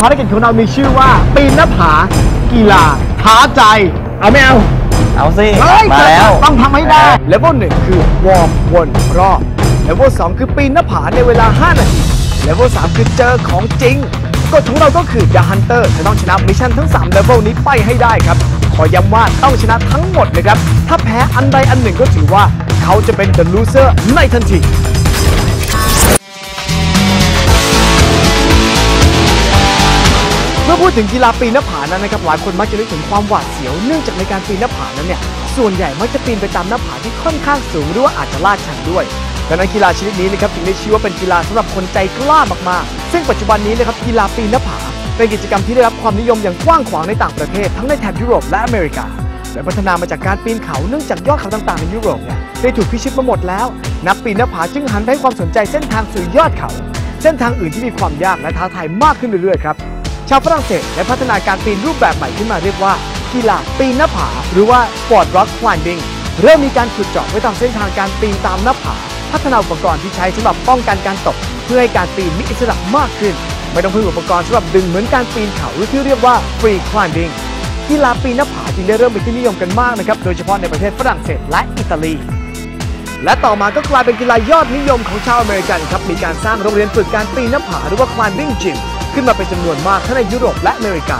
ภารกิจของเรามีชื่อว่า ปีนหน้าผา กีฬาท้าใจ เอาไม่เอาเอาสิเฮ้ยมาแล้ว ต้องทำให้ได้เลเวลหนึ่งคือวอร์มวนรอบเลเวลสองคือปีนหน้าผาในเวลา 5 นาทีเลเวลสามคือเจอของจริงกฎของเราก็คือ The Hunter จะต้องชนะมิชชั่นทั้ง3เลเวลนี้ไปให้ได้ครับ ขอย้ำว่าต้องชนะทั้งหมดนะครับ ถ้าแพ้อันใดอันหนึ่งก็ถือว่าเขาจะเป็น The Loser ในทันที มื่อพูดถึงกีฬาปีนหน้าผานั้นนะครับหลายคนมักจะนึกถึงความหวาดเสียวเนื่องจากในการปีนหน้าผานั้นเนี่ยส่วนใหญ่มักจะปีนไปตามหน้าผาที่ค่อนข้างสูงหรือว่าอาจจะลาดชันด้วยดังนั้นกีฬาชนิดนี้นะครับถึงได้ชื่อว่าเป็นกีฬาสำหรับคนใจกล้ามากๆ ซึ่งปัจจุบันนี้นะครับกีฬาปีนหน้าผา เป็นกิจกรรมที่ได้รับความนิยมอย่างกว้างขวางในต่างประเทศทั้งในแถบยุโรปและอเมริกาและพัฒนามาจากการปีนเขาเนื่องจากยอดเขาต่างๆในยุโรปเนี่ยได้ถูกพิชิตมาหมดแล้ว นักปีนหน้าผาจึงหันไปให้ความสนใจเส้นทางสู่ยอดเขา เส้นทางอื่นที่มีความยากและท้าทายมากขึ้นเรื่อยๆครับ ชาวฝรั่งเศสได้พัฒนาการปีนรูปแบบใหม่ขึ้นมาเรียกว่า กีฬาปีนหน้าผา หรือว่า Sport Rock Climbing เริ่มมีการขุดเจาะไว้ตามเส้นทางการปีนตามหน้าผา พัฒนาอุปกรณ์ที่ใช้สำหรับป้องกันการตก เพื่อให้การปีนมีอิสระมากขึ้น ไม่ต้องพึ่งอุปกรณ์สำหรับดึงเหมือนการปีนเขาหรือที่เรียกว่า Free Climbing กีฬาปีนหน้าผาจึงได้เริ่มเป็นที่นิยมกันมากนะครับ โดยเฉพาะในประเทศฝรั่งเศสและอิตาลี และต่อมาก็กลายเป็นกีฬายอดนิยมของชาวอเมริกันครับ มีการสร้างโรงเรียนฝึกการปีนหน้าผาหรือว่า climbing gym ขึ้นมาเป็นจำนวนมากทั้งในยุโรปและอเมริกา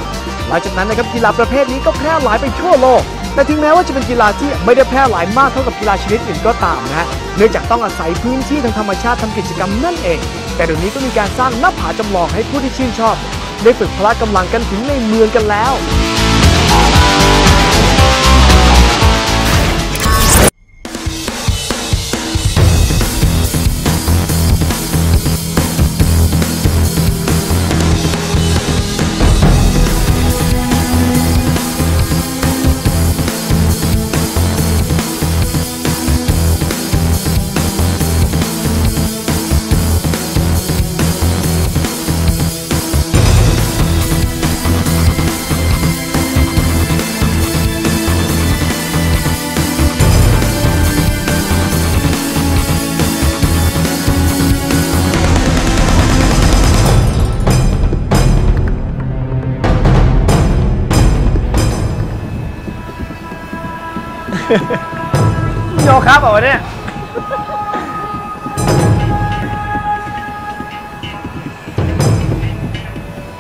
หลังจากนั้นนะครับกีฬาประเภทนี้ก็แพร่หลายไปทั่วโลก แต่ถึงแม้ว่าจะเป็นกีฬาที่ไม่ได้แพร่หลายมากเท่ากับกีฬาชนิดอื่นก็ตามนะฮะ เนื่องจากต้องอาศัยพื้นที่ทางธรรมชาติทำกิจกรรมนั่นเอง แต่เดี๋ยวนี้ก็มีการสร้างหน้าผาจำลองให้ผู้ที่ชื่นชอบ ได้ฝึกพละกำลังกันถึงในเมืองกันแล้ว โยครับเหรอวะเนี่ย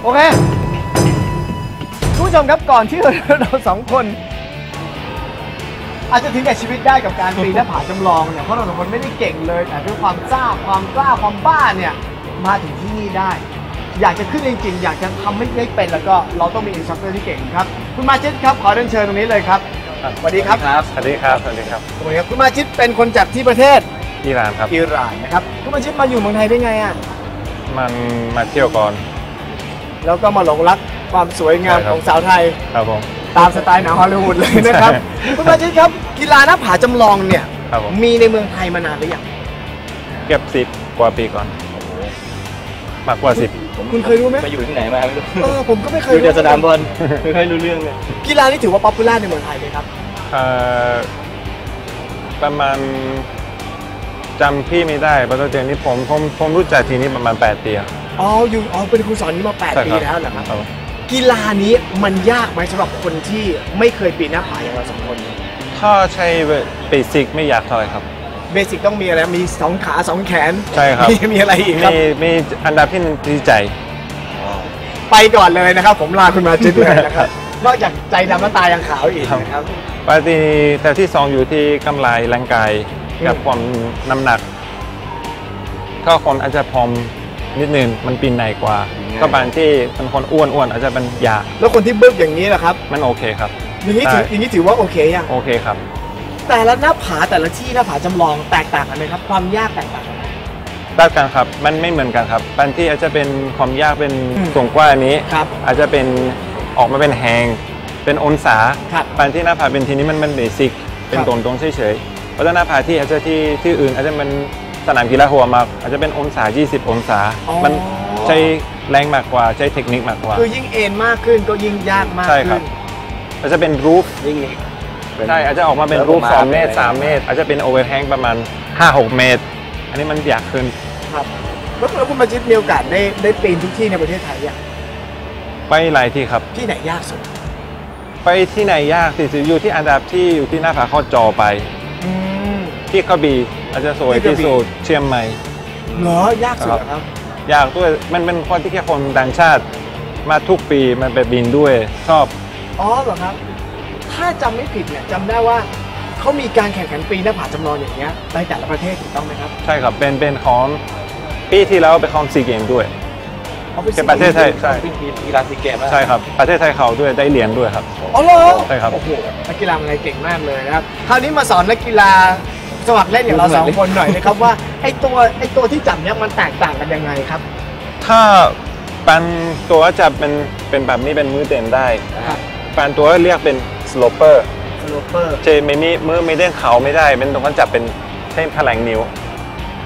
โอเคคุณผู้ชมครับก่อนที่เราสองคน อาจจะถึงแก่ชีวิตได้กับการปีนหน้าผาจำลองเนี่ยเพราะเราสองคนไม่ได้เก่งเลย แต่ด้วยความซ่าความกล้าความบ้าเนี่ยมาถึงที่นี่ได้ อยากจะขึ้นจริงๆอยากจะทำไม่ได้เป็นแล้วก็เราต้องมีอินสตรัคเตอร์ที่เก่งครับ คุณมาจิตครับขอเรียนเชิญตรงนี้เลยครับ สวัสดีครับครับ สวัสดีครับ สวัสดีครับสวัสดีครับ คุณมาจิตเป็นคนจากที่ประเทศอิหร่านครับ อิหร่านนะครับ คุณมาจิตมาอยู่เมืองไทยได้ไงอะ มันมาเที่ยวก่อน แล้วก็มาหลงรักความสวยงามใช่ครับของสาวไทย ครับผม ตามสไตล์หนังฮอลลีวูดเลยนะครับใช่คุณมาจิตครับกีฬาหน้าผาจำลองเนี่ยครับผมมีในเมืองไทยมานานหรือยัง เก็บสิบกว่าปีก่อนมากกว่าสิบ คุณเคยรู้ไหม ไปอยู่ที่ไหนมาไม่รู้เออผมก็ไม่เคยอยู่แต่สนามบอลไม่ค่อยรู้เรื่องเลยกีฬานี้ถือว่าป๊อปปูล่าในเมืองไทยไหมครับเอ่อประมาณจำพี่ไม่ได้เพราะตอนนี้ผมผมผมรู้จักทีนี้ประมาณ 8 ปีอะอ๋ออยู่อ๋อเป็นครูสอนนี้มา8ใช่ปีครับแล้วเหรอครับ ครับกีฬานี้มันยากไหมสำหรับคนที่ไม่เคยปีนหน้าผาอย่างเราสองคน ถ้าใช้เบสิกไม่อยากเท่าไหร่ครับ เบสิกต้องมีอะไรมีสองขาสองแขนใช่ครับ มีมีอะไรอีกครับ มีมีอันดับที่หนึ่งที่ใจ ไปก่อนเลยนะครับ ผมลาคุณมาจิตเลยนะครับ นอกจากใจดำและตายังขาวอีกนะครับปกติแต่ที่สองอยู่ที่กำไรร่างกายกับความน้ำหนัก ก็คนอาจจะพร้อมนิดนึงมันปีนไหนกว่า ก็บางที่เป็นคนอ้วนๆอาจจะเป็นยากแล้วคนที่บึ้กอย่างนี้นะครับ มันโอเคครับ อย่างนี้ถือได้อย่างนี้ถือว่าโอเคยังโอเคครับ แต่ละหน้าผาแต่ละที่หน้าผาจำลองแตกต่างกันไหมครับความยากแตกต่างกันไหม ด้านกันครับ มันไม่เหมือนกันครับบางที่อาจจะเป็นความยากเป็นอืมสูงกว่าอันนี้ ครับอาจจะเป็นออกมาเป็นแหงเป็นองศาครับบางที่หน้าผาเป็นทีนี้มันเป็นเบสิก เป็นครับ ตรงตรงๆเฉยๆเพราะฉะนั้นหน้าผาที่อาจจะที่ที่อื่น อาจจะเป็นสนามกีฬาหัวมากอาจจะเป็นองศา 20 องศา อ๋อ มันใช้แรงมากกว่าใช้เทคนิคมากกว่า คือยิ่งเอ็นมากขึ้นก็ยิ่งยากมากใช่ครัขึ้บ นอาจจะเป็นรูฟยิ่งอีก ใช่อาจจะออกมาเป็นแล้วรูปประมาณสองเมตรอะไรสามเมตร อาจจะเป็นโอเวอร์แฮงประมาณ 5-6 เมตร อันนี้มันอยากขึ้นครับแล้วแล้วคุณมาจิตมีโอกาสได้ได้ปีนทุกที่ในประเทศไทยยังไปหลายที่ครับที่ไหนยากสุด ไปที่ไหนยากที่สุดอยู่ที่อันดับที่อยู่ที่หน้าผาเข้อจอไปอืมที่กระบี่อาจจะสวยที่กระที่บี่สุดเชียงใหม่เหรอยากสุดเหรอครับอยากด้วยมันเป็นคนที่แค่คนต่างชาติมาทุกปีมันไปบินด้วยชอบอ๋อเหรอครับ ถ้าจำไม่ผิดเนี่ยจำได้ว่าเขามีการแข่งขันปีนหน้าผาจำลองอย่างเงี้ยในแต่ละประเทศถูกต้องไหมครับใช่ครับ เป็นเป็นของปีที่แล้วเป็นของซีเกมด้วยเขาไปเป็นประเทศไทย ใช่ วิ่งกีฬาซีเกมส์ใช่ครับ ประเทศไทยเขาด้วยได้เหรียญด้วยครับ อ๋อเหรอใช่ครับ โอ้โหนักกีฬาไทยเก่งมากเลยนะครับ คราวนี้มาสอนนักกีฬาสมัครเล่นอย่างเราสองคนหน่อยนะครับว่าไอ้ตัวไอ้ตัวที่จับเนี่ยมันแตกต่างกันยังไงครับ ถ้าปันตัวจะเป็นเป็นแบบนี้เป็นมือเต็มได้ ครับ ปันตัวเรียกเป็น สโลเปอร์สโลเปอร์เจไม่มีมือไม่เด้งเขาไม่ได้ เป็นตรงนั้นจับเป็นใช้พลังนิ้ว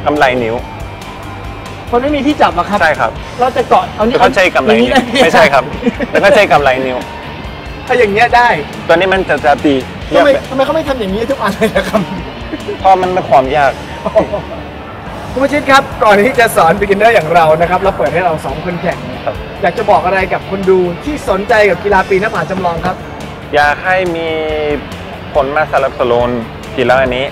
กำไรนิ้วคนไม่มีที่จับอะครับ ใช่ครับ เราจะเกาะเอานี่แล้วก็ใช้กำไรอย่างนิ้วด้หไม่ใช่ครับแล้วก็ใช้กำไรนิ้ว ถ้าอย่างเงี้ยได้ตัวนี้มันจะจะตีเรียทำกไมเป็นทำไมเขาไม่ทำอย่างนี้ทุกอันเลยนะครับเพราะมันเป็นความยากคุณผู้ชมครับ ก่อนที่จะสอน beginner อย่างเรานะครับเราเปิดให้เราสองคนแข่งเนี่ยครับอยากจะบอกอะไรกับคนดูที่สนใจกับกีฬาปีนหน้าผาจำลองครับ อยากให้มีคนมาสนับสนุนกีฬาอันนี้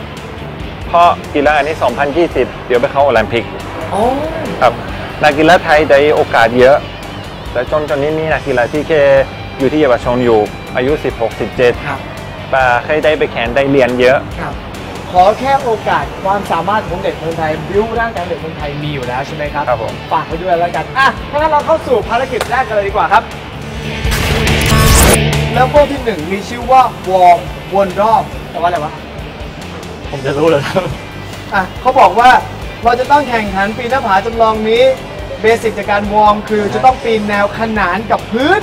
เพราะกีฬาอันนี้ 2020 เดี๋ยวไปเข้าโอลิมปิกอ๋อครับนักกีฬาไทยได้โอกาสเยอะ แต่จนตอนนี้มีนักกีฬาที่แค่อยู่ที่เยาวชนอยู่อายุ 16 17ครับปาเคยได้ไปแข่งได้เรียนเยอะครับขอแค่โอกาสความสามารถของเด็กเมืองไทยบิวร่างกายเด็กเมืองไทยมีอยู่แล้วใช่ไหมครับครับผมฝากไว้ด้วยแล้วกันอะถ้างั้นเราเข้าสู่ภารกิจแรกกันเลยดีกว่าครับ แล้วพวกที่หนึ่งมีชื่อว่าวอร์มวนรอบแต่ว่าอะไรวะ ผมจะรู้เลยครับอะเขาบอกว่าเราจะต้องแข่งขันปีนหน้าผาจำลองนี้เบสิกจากการวอร์มคือจะต้องปีนแนวขนานกับพื้น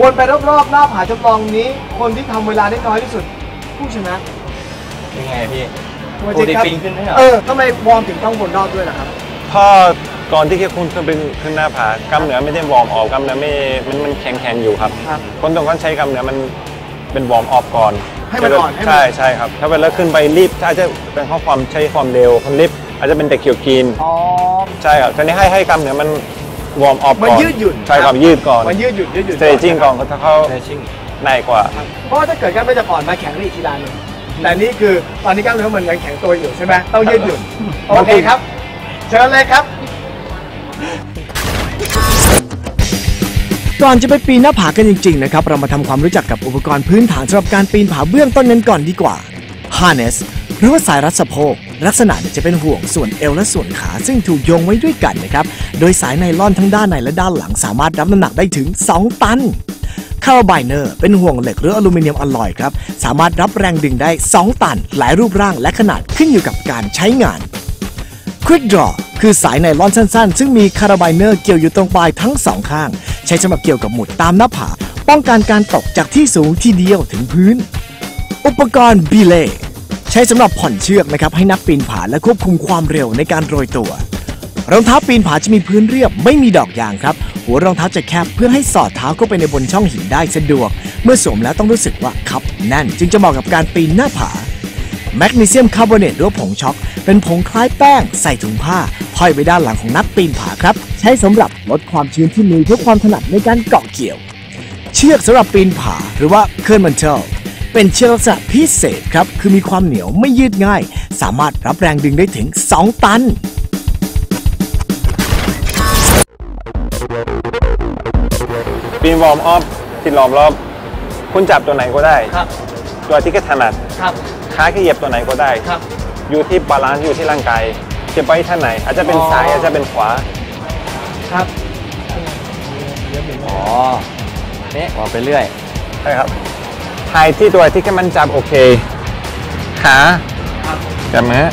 วนไปรอบๆหน้าผาจำลองนี้ คนที่ทำเวลาได้น้อยที่สุด ผู้ชนะยังไงพี่คุณปกติครับปีนขึ้นไหมเหรอเออทำไมวอร์มถึงต้องวนรอบด้วยล่ะครับเพราะ ก่อนที่แค่คุณขึ้นไปขึ้นหน้าผากล้ามเนื้อไม่ได้วอร์มออกกล้ามเนื้อไม่มันมันแข็งแข็งอยู่ครับ ครับ คนต้องการใช้กล้ามเนื้อมันเป็นวอร์มออฟก่อนให้มันอ่อนให้มัน ใช่ใช่ครับ ถ้าเวลาขึ้นไปรีบถ้าอาจจะเป็นข้อความใช้ความเร็วคนรีบอาจจะเป็นเด็กเขียวกิน อ๋อ ใช่ครับทีนี้ให้ให้กล้ามเนื้อมันวอร์มออฟก่อนมันยืดหยุ่นใช่ครับยืดก่อนมันยืดหยุ่นยืดหยุ่นสเตรจิ้งก่อนก็ถ้าเข้าเทชิ่งในกว่าเพราะว่าถ้าเกิดกล้ามเนื้อจะอ่อนมาแข็งได้อีกกีฬาหนึ่งแต่นี่คือตอนนี้กล้ามเนื้อมันยังแข็งตัวอยู่ใช่ไหมต้องยืดหยุ่น โอเคครับ เชิญเลยครับ ก่อนจะไปปีนหน้าผากันจริงๆนะครับ เรามาทำความรู้จักกับอุปกรณ์พื้นฐานสำหรับการปีนผาเบื้องต้นกันก่อนดีกว่า harness หรือว่าสายรัดสะโพกลักษณะจะเป็นห่วงส่วนเอวและส่วนขาซึ่งถูกโยงไว้ด้วยกันนะครับ โดยสายไนล่อนทั้งด้านในและด้านหลังสามารถรับน้ำหนักได้ถึง 2 ตันคาร์บายเนอร์เป็นห่วงเหล็กหรืออลูมิเนียมอลลอยครับ สามารถรับแรงดึงได้ 2 ตัน หลายรูปร่างและขนาดขึ้นอยู่กับการใช้งาน Quick Draw คือสายไนลอนสั้นๆ ซึ่งมีคาราไบเนอร์เกี่ยวอยู่ตรงปลายทั้งสองข้าง ใช้สำหรับเกี่ยวกับหมุดตามหน้าผา ป้องกันการตกจากที่สูงที่เดียวถึงพื้น อุปกรณ์บีเล่ใช้สำหรับผ่อนเชือกนะครับให้นักปีนผาและควบคุมความเร็วในการโรยตัวรองเท้าปีนผาจะมีพื้นเรียบไม่มีดอกยางครับ หัวรองเท้าจะแคบเพื่อให้สอดเท้าเข้าไปในบนช่องหินได้สะดวก เมื่อสวมแล้วต้องรู้สึกว่าคับแน่น จึงจะเหมาะกับการปีนหน้าผา แมกนีเซียมคาร์บอเนตหรือว่าผงช็อก เป็นผงคล้ายแป้ง ใส่ถุงผ้าห้อยไว้ด้านหลังของนักปีนผาครับ ใช้สำหรับลดความชื้นที่มือเพื่อความถนัดในการเกาะเกี่ยว เชือกสำหรับปีนผาหรือว่าเคอร์มันเทลเป็นเชือกลักษณะพิเศษครับ คือมีความเหนียวไม่ยืดง่าย สามารถรับแรงดึงได้ถึง 2 ตันปีนวอร์มออฟที่ล้อมรอบ คุณจับตัวไหนก็ได้ครับตัวที่แค่ถนัดครับ ขาแค่เหยียบตัวไหนก็ได้ ครับ อยู่ที่บาลานซ์อยู่ที่ร่างกายจะไปท่างไหน อาจจะเป็นอ๋อซ้ายอาจจะเป็นขวา ครับอ๋อเนี่ยออกไปเรื่อยใช่ครับถ่ายที่ตัวที่แค่มันจับโอเค ขาครับจับมือ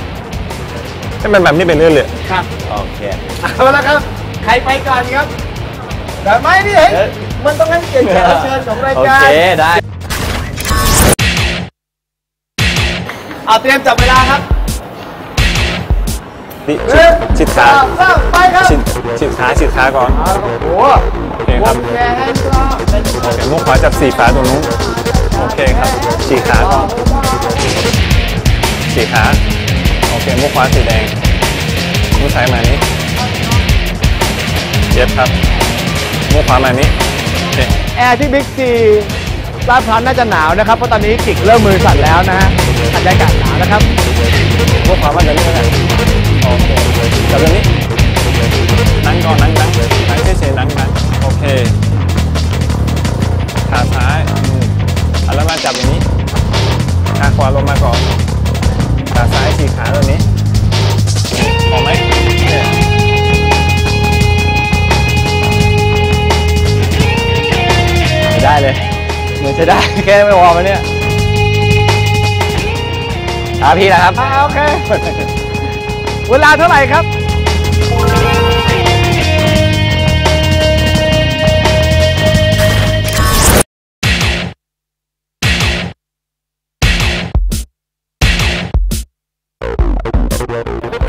ให้มันแบบนี้เป็นเรื่อยเลยครับโอเค เอาละครับ ใครไปก่อนครับแต่ไม่นี่เฮ้ยเอ๊ะมันต้องให้เกียรติแขกรับเชิญของรายโอการเคได้ เอาเตรียมจับเวลาครับดิหนึ่งชิดขาสองสามไปครับชิดชิดขาชิดขาก่อน เอาละครับโอ้โหโอเคควรับ งแขนให้ก็เป็นโอเคมุกขวาจับสีฟ้าตรงนู้น โอเคครับสีขาก่อนสีขา โอเค มุกขวาสีแดง มุกซ้ายมานี้ เย็บครับ มุกขวามานี้ โอเค แอร์ที่บิ๊กซีลาดพร้าวน่าจะหนาวนะครับ เพราะตอนนี้จิกเริ่มมือสั่นแล้วนะฮะ บรรยากาศหนาวนะครับพวกความว่าจะเลือกอะไรโอเคจับตรงนี้นั่งก่อนนั่งนั่งนั่งเฉยๆนั่งนั่งโอเค ขาซ้ายอืมเอาแล้วมาจับอย่างนี้ขาขวาลงมาก่อนขาซ้ายสี่ขาตัวนี้พอไหมเนี่ยได้เลย เหมือนจะได้แค่ไม่วอร์มแล้วเนี่ย อะพี่นะครับอ่าโอเค เวลาเท่าไหร่ครับ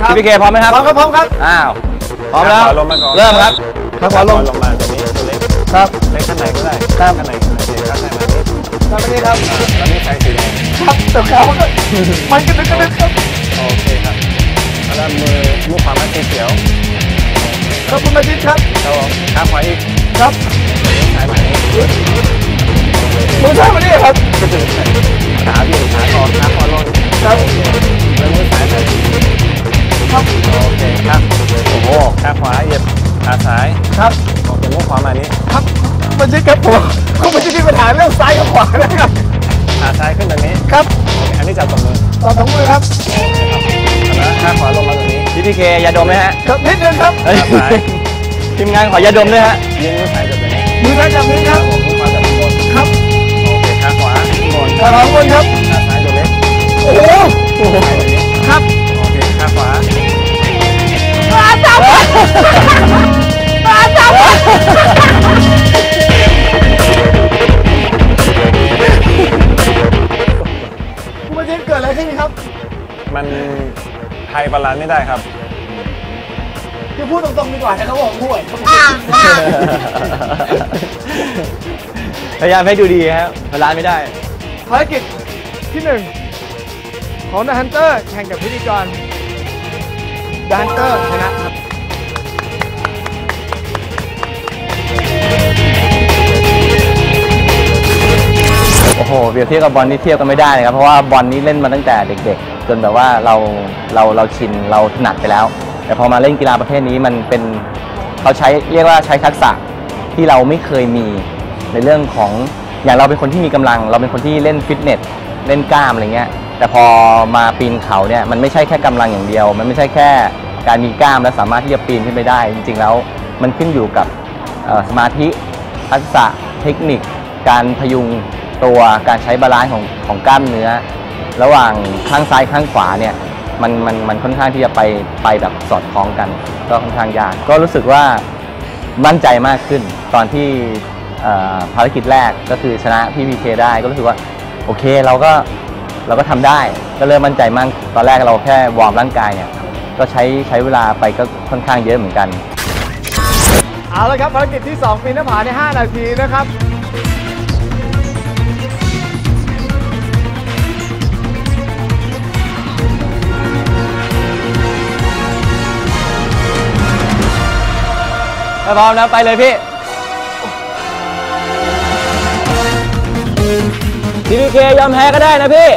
พี่พีเคพร้อมไหมครับ พร้อมครับพร้อมครับ อ้าว พร้อมแล้วขาขวาลงมาก่อน เริ่มครับขาขวาลง ลงมาตรงนี้ตัวเล็กครับ เล็กข้างในก็ได้ครับข้างในข้างในข้างในมา นี้ตอนนี้ครับแล้วนี่ใช้สีแดงครับแต่เขาก็มันกระดึกกระดึกครับโอเคครับแล้วมือลูกขวามาสีเขียวครับคุณมาจิตครับครับผมขาขวาอีกครับซ้ายมานี้มือซ้ายมานี่ครับขาเบี่ยงขาก่อนขาขวาลงครับแล้วมือซ้ายไปครับโอเคครับโอ้โหขาขวาเหยียบขาซ้ายครับโอเคมือขวามานี้ครับ มาจิตครับผมคุณมาจิตมีปัญหาเรื่องซ้ายกับขวานะครับขาซ้ายขึ้นตรงนี้ครับโอเคอันนี้จับตรงมือต่อสองมือครับแล้วขาขวาลงมาตรงนี้พี่พีเคยาดมไหมฮะครับนิดนึงครับเอ้ยขาซ้ายทีมงานขอยาดมด้วยฮะยืนมือซ้ายจับตรงนี้มือซ้ายจับนี้ครับมือขวาจับบนครับโอเคขาขวาบนขาขวาบนครับขาซ้ายตัวเล็กโอ้โหซ้ายตัวนี้ครับ ไทยบาลานซ์ไม่ได้ครับ คือพูดตรงๆดีกว่านะครับผมห่วยครับพยายามให้ดูดีครับเวลาไม่ได้ ภารกิจที่หนึ่งของ The Hunter แข่งกับพิธีกร The Hunter ชนะครับโอ้โหเปรียบเทียบกับบอลนี่เทียบกันไม่ได้เลยครับ เพราะว่าบอลนี้เล่นมาตั้งแต่เด็กๆ จนแบบว่าเราเราเราชินเราถนัดไปแล้ว แต่พอมาเล่นกีฬาประเภทนี้มันเป็นเขาใช้เรียกว่าใช้ทักษะที่เราไม่เคยมีในเรื่องของอย่างเราเป็นคนที่มีกำลัง เราเป็นคนที่เล่นฟิตเนสเล่นกล้ามอะไรเงี้ยแต่พอมาปีนเขาเนี่ยมันไม่ใช่แค่กำลังอย่างเดียว มันไม่ใช่แค่การมีกล้ามและสามารถที่จะปีนขึ้นไปได้ จริงๆแล้วมันขึ้นอยู่กับสมาธิทักษะเทคนิค การพยุงตัวการใช้บาลานซ์ของของกล้ามเนื้อ ระหว่างข้างซ้ายข้างขวาเนี่ยมันมันมันค่อนข้างที่จะไปไปแบบสอดคล้องกัน ก็ค่อนข้างยาก ก็รู้สึกว่ามั่นใจมากขึ้น ตอนที่ภารกิจแรกก็คือชนะพี่พีเคได้ก็รู้สึกว่าโอเคเราก็เราก็ทำได้ก็เริ่มมั่นใจมากตอนแรกเราแค่วอร์มร่างกายเนี่ยก็ใช้ใช้เวลาไปก็ค่อนข้างเยอะเหมือนกัน เอาละครับภารกิจที่ 2 ปีนหน้าผาใน 5 นาทีนะครับ พร้อมแล้วไปเลยพี่ทีวีเคยอมแพ้ก็ได้นะพี่